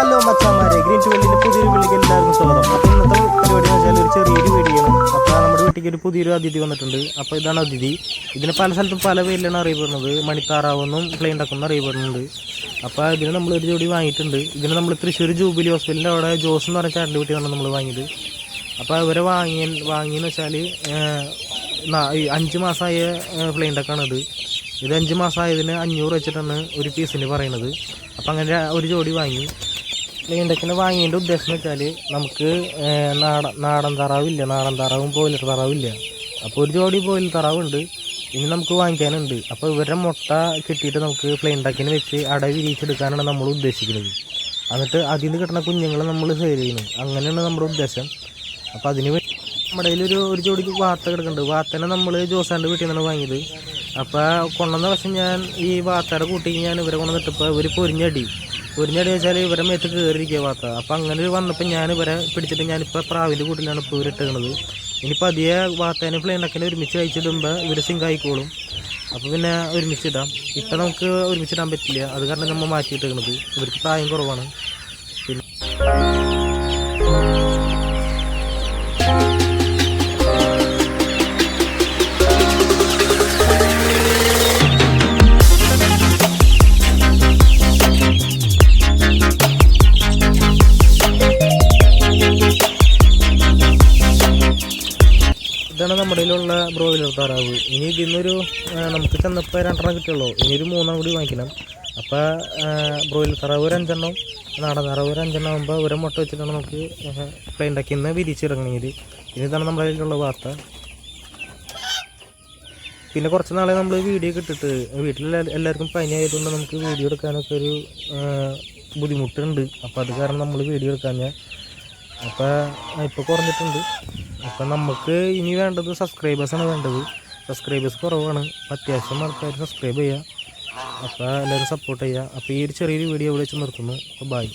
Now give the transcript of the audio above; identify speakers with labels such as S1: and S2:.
S1: Hello മച്ചാമാരെ green to വെള്ളിന്റെ പുതിയൊരു വിളിക്ക് എല്ലാവർക്കും സ്വാഗതം. അപ്പോൾ ഇന്നത്തെ പരിപാടി എന്ന് വെച്ചാൽ ഒരു ചെറിയൊരു വീഡിയോ ആണ്. അപ്പോൾ നമ്മുടെ വീട്ടിലേക്ക് ഒരു പുതിയൊരു അതിഥി വന്നിട്ടുണ്ട്. അപ്പോൾ ഇതാണ് അതിഥി. ഇതിന് പല സ്ഥലത്തും പല പേരിലാണ് അറിയപ്പെടുന്നത്. മണിത്താറാവെന്നും പ്ലെയിൻ ഉണ്ടാക്കുന്ന അറിയപ്പെടുന്നുണ്ട്. അപ്പോൾ ഇതിന് നമ്മൾ ഒരു ജോഡി വാങ്ങിയിട്ടുണ്ട്. ഇതിന് നമ്മൾ തൃശ്ശൂർ ജൂബിലി ഹോസ്പിറ്റലിന്റെ അവിടെ ജോസ് എന്ന് പറഞ്ഞ ചേട്ടന്റെ വീട്ടിൽ നമ്മൾ വാങ്ങിയത്. അപ്പോൾ ഇവരെ വാങ്ങിയ വാങ്ങിയെന്ന് വെച്ചാൽ അഞ്ച് മാസമായ പ്ലെയിൻ ഡക്കാണ് ഇത്. ഇത് അഞ്ച് മാസമായതിന് അഞ്ഞൂറ് വെച്ചിട്ടാണ് ഒരു പീസിന് പറയുന്നത്. അപ്പം അങ്ങനെ ഒരു ജോഡി വാങ്ങി. ഡക്കിന് വാങ്ങിയതിന്റെ ഉദ്ദേശം എന്ന് വെച്ചാൽ നമുക്ക് നാടൻ നാടൻ താറാവില്ല നാടൻ താറാവും ബോയിലർ താറാവില്ല. അപ്പോൾ ഒരു ജോഡി ബോയിലർ താറാവുണ്ട് ഇനി നമുക്ക് വാങ്ങിക്കാനുണ്ട്. അപ്പോൾ ഇവരുടെ മുട്ട കിട്ടിയിട്ട് നമുക്ക് പ്ലെയിൻ ഡക്കിന് വെച്ച് അട വിരിയിച്ചെടുക്കാനാണ് നമ്മൾ ഉദ്ദേശിക്കുന്നത്. എന്നിട്ട് അതിൽ നിന്ന് കിട്ടുന്ന കുഞ്ഞുങ്ങളെ നമ്മൾ സെയിൽ ചെയ്യുന്നു. അങ്ങനെയാണ് നമ്മുടെ ഉദ്ദേശം. അപ്പോൾ അതിന് നമ്മുടെ കയ്യിലൊരു ഒരു ജോഡി വാത്ത കിടക്കുന്നുണ്ട്. വാത്തനെ നമ്മൾ ജോസാന്റെ വീട്ടിൽ നിന്നാണ് വാങ്ങിയത്. അപ്പോൾ കൊണ്ടുവന്ന വശം ഞാൻ ഈ വാർത്തയുടെ കൂട്ടി ഞാൻ ഇവരെ കൊണ്ടുവന്നിട്ടപ്പോൾ ഇവർ പൊരിഞ്ഞടി പൊരിഞ്ഞടി വെച്ചാൽ ഇവരെ മേത്ത് കയറിയിരിക്കുക വാർത്ത അപ്പം അങ്ങനെ വന്നപ്പോൾ ഞാൻ ഇവരെ പിടിച്ചിട്ട് ഞാനിപ്പോൾ പ്രാവിന്റെ കൂട്ടിലാണ് ഇപ്പോൾ ഇവരിട്ടുന്നത് ഇനിയിപ്പോൾ അധിക വാർത്തേനെ പ്ലെയിനൊക്കെ ഒരുമിച്ച് കഴിച്ചിടുമ്പോൾ ഇവർ സിങ്ക് ആയിക്കോളും. അപ്പോൾ പിന്നെ ഒരുമിച്ചിടാം ഇപ്പം നമുക്ക് ഒരുമിച്ചിടാൻ പറ്റില്ല. അത് കാരണം നമ്മൾ മാറ്റിയിട്ടിരിക്കുന്നത് ഇവർക്ക് പ്രായം കുറവാണ്. പിന്നെ ഇതാണ് നമ്മുടെ കയ്യിലുള്ള ബ്രോയിലർ താറാവ്. ഇനി ഇതിന്നൊരു നമുക്ക് ചെന്നപ്പോൾ രണ്ടെണ്ണം കിട്ടുള്ളൂ ഇനി ഒരു മൂന്നെണ്ണം കൂടി വാങ്ങിക്കണം. അപ്പോൾ ബ്രോയിലർ താറാവ് ഒരു അഞ്ചെണ്ണം നാടൻ താറാവ് ഒരു അഞ്ചെണ്ണം ആകുമ്പോൾ ഒരു മുട്ട വെച്ചിട്ടാണ് നമുക്ക് പ്ലെയിൻ ഇന്ന് വിരിച്ചിറങ്ങണമെങ്കിൽ ഇനി ഇതാണ് നമ്മുടെ കയ്യിലുള്ള വാർത്ത. പിന്നെ കുറച്ച് നാളെ നമ്മൾ വീഡിയോ കിട്ടിട്ട് വീട്ടിൽ എല്ലാവർക്കും പനി ആയതുകൊണ്ട് നമുക്ക് വീഡിയോ എടുക്കാനൊക്കെ ഒരു ബുദ്ധിമുട്ടുണ്ട്. അപ്പോൾ അത് കാരണം നമ്മൾ വീഡിയോ എടുക്കാൻ അപ്പോൾ ഇപ്പോൾ കുറഞ്ഞിട്ടുണ്ട്. അപ്പം നമുക്ക് ഇനി വേണ്ടത് സബ്സ്ക്രൈബേഴ്സാണ് വേണ്ടത്. സബ്സ്ക്രൈബേഴ്സ് കുറവാണ്. അത്യാവശ്യം ആൾക്കാർ സബ്സ്ക്രൈബ് ചെയ്യുക അപ്പോൾ എല്ലാവരും സപ്പോർട്ട് ചെയ്യുക അപ്പോൾ ഈ ഒരു ചെറിയൊരു വീഡിയോ ഇവിടെ വെച്ച് നിർത്തുന്നു. അപ്പോൾ ബൈ